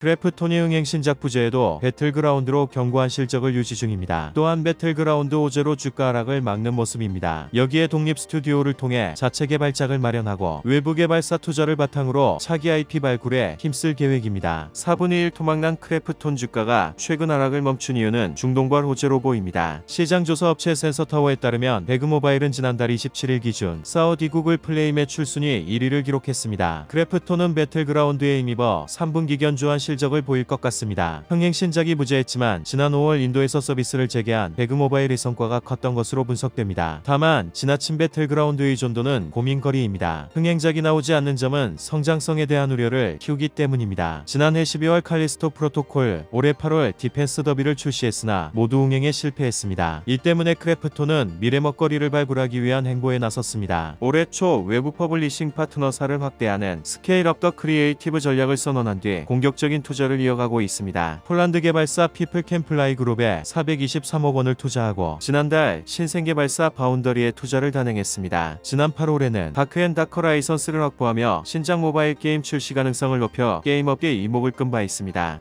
크래프톤이 흥행 신작 부재에도 배틀그라운드로 견고한 실적을 유지 중입니다. 또한 배틀그라운드 호재로 주가 하락을 막는 모습입니다. 여기에 독립 스튜디오를 통해 자체 개발작을 마련하고 외부 개발사 투자를 바탕으로 차기 IP 발굴에 힘쓸 계획입니다. 4분의 1 토막난 크래프톤 주가가 최근 하락을 멈춘 이유는 중동발 호재로 보입니다. 시장 조사 업체 센서타워에 따르면 배그 모바일은 지난달 27일 기준 사우디 구글 플레이 매출 순위 1위를 기록했습니다. 크래프톤은 배틀그라운드에 힘입어 3분기 견조한 실적을 보일 것 같습니다. 흥행 신작이 부재했지만 지난 5월 인도에서 서비스를 재개한 배그 모바일의 성과가 컸던 것으로 분석됩니다. 다만 지나친 배틀그라운드 의 존도는 고민거리입니다. 흥행작이 나오지 않는 점은 성장성에 대한 우려를 키우기 때문입니다. 지난해 12월 칼리스토 프로토콜, 올해 8월 디펜스 더비를 출시했으나 모두 흥행에 실패했습니다. 이 때문에 크래프톤은 미래 먹거리를 발굴하기 위한 행보에 나섰습니다. 올해 초 외부 퍼블리싱 파트너사를 확대하는 스케일업 더 크리에이티브 전략을 선언한 뒤 공격 적인 투자를 이어가고 있습니다. 폴란드 개발사 피플캠플라이 그룹에 423억 원을 투자하고 지난달 신생 개발사 바운더리에 투자를 단행했습니다. 지난 8월에는 다크앤다커 라이선스를 확보하며 신작 모바일 게임 출시 가능성을 높여 게임업계 이목을 끈 바 있습니다.